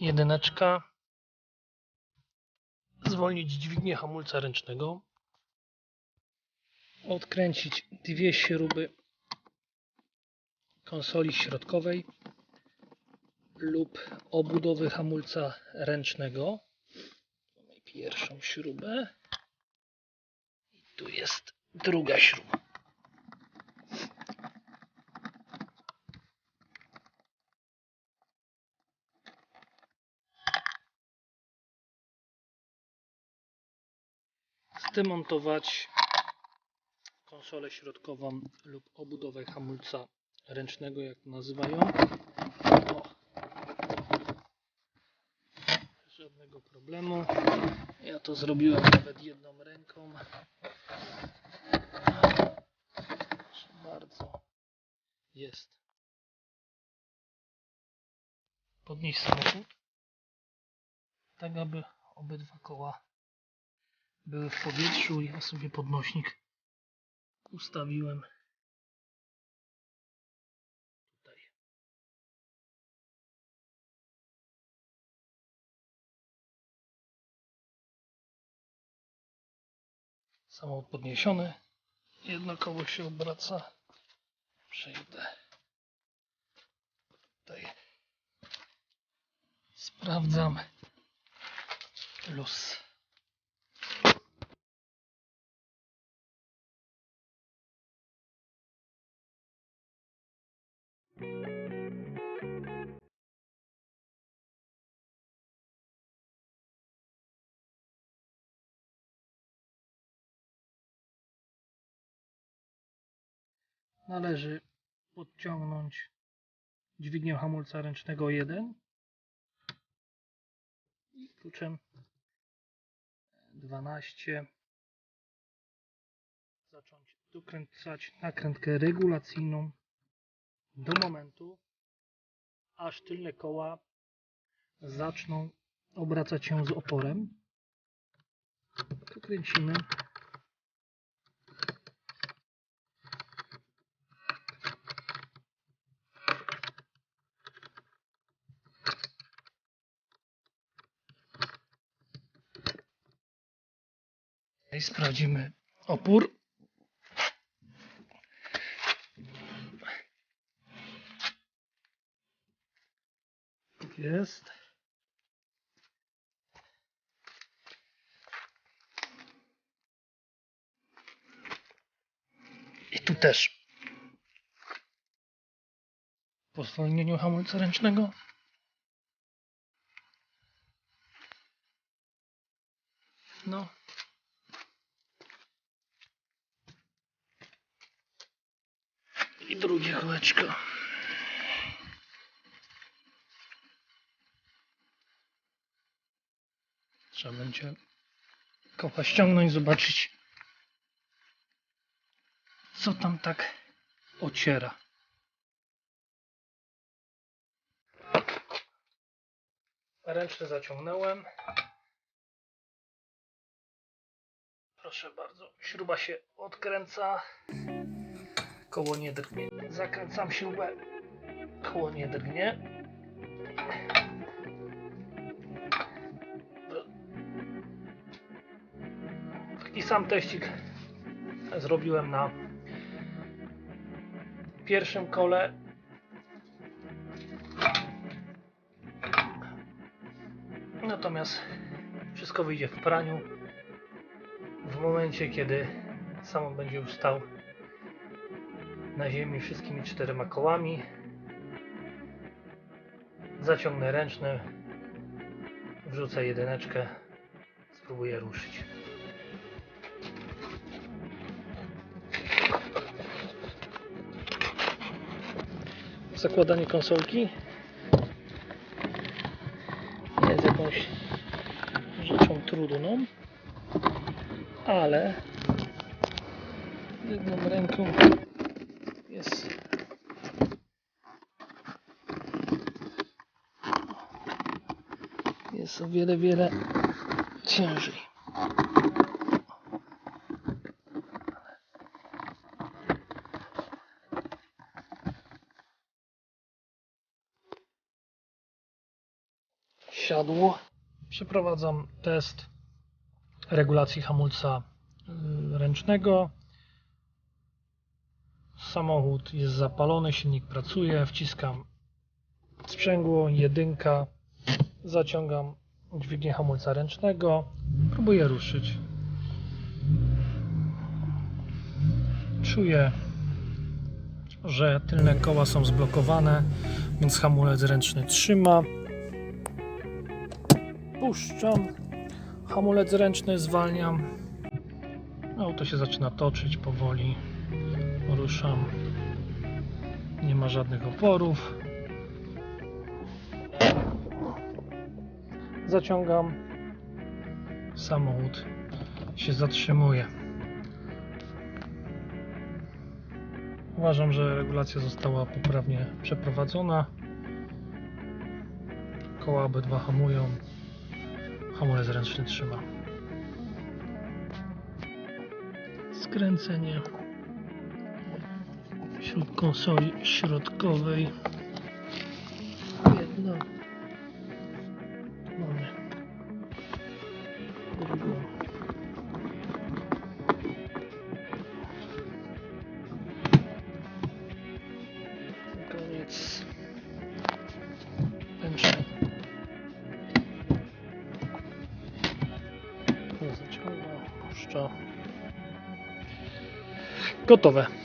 jedyneczka, zwolnić dźwignię hamulca ręcznego, odkręcić dwie śruby konsoli środkowej lub obudowy hamulca ręcznego. Mamy pierwszą śrubę i tu jest druga śruba. Zdemontować konsolę środkową lub obudowę hamulca ręcznego, jak to nazywają. O. Żadnego problemu. Ja to zrobiłem nawet jedną ręką. Proszę bardzo. Jest. Podnieść samochód. Tak, aby obydwa koła były w powietrzu. Ja sobie podnośnik ustawiłem tutaj. Samochód podniesiony. Jedno koło się obraca. Przejdę. Tutaj. Sprawdzam. Luz. Należy podciągnąć dźwignię hamulca ręcznego 1 i kluczem 12 zacząć dokręcać nakrętkę regulacyjną do momentu, aż tylne koła zaczną obracać się z oporem. Kręcimy. I sprawdzimy opór. Jest. I tu też. Po zwolnieniu hamulca ręcznego. No. I drugie kółeczko. Trzeba będzie kopa ściągnąć, zobaczyć co tam tak ociera. Ręczny zaciągnąłem. Proszę bardzo, śruba się odkręca. Koło nie drgnie. Zakręcam śrubę. Koło nie drgnie. Taki sam teścik zrobiłem na pierwszym kole. Natomiast wszystko wyjdzie w praniu w momencie, kiedy samochód będzie już stał na ziemi wszystkimi czterema kołami. Zaciągnę ręczny, wrzucę jedyneczkę, spróbuję ruszyć. Zakładanie konsolki jest jakąś rzeczą trudną, ale jedną ręką jest jest o wiele, wiele ciężej. siadło. Przeprowadzam test regulacji hamulca y, ręcznego. Samochód jest zapalony, silnik pracuje, wciskam sprzęgło, jedynka, zaciągam dźwignię hamulca ręcznego, próbuję ruszyć. Czuję, że tylne koła są zblokowane, więc hamulec ręczny trzyma. Puszczam, hamulec ręczny zwalniam. Auto się zaczyna toczyć powoli. Ruszam. Nie ma żadnych oporów. Zaciągam. Samochód się zatrzymuje. Uważam, że regulacja została poprawnie przeprowadzona. Koła obydwa hamują. Hamulec ręczny trzyma. Skręcenie wśród konsoli środkowej. Jedna. Mamy drugą. Koniec. To zaciąga, puszcza. Gotowe.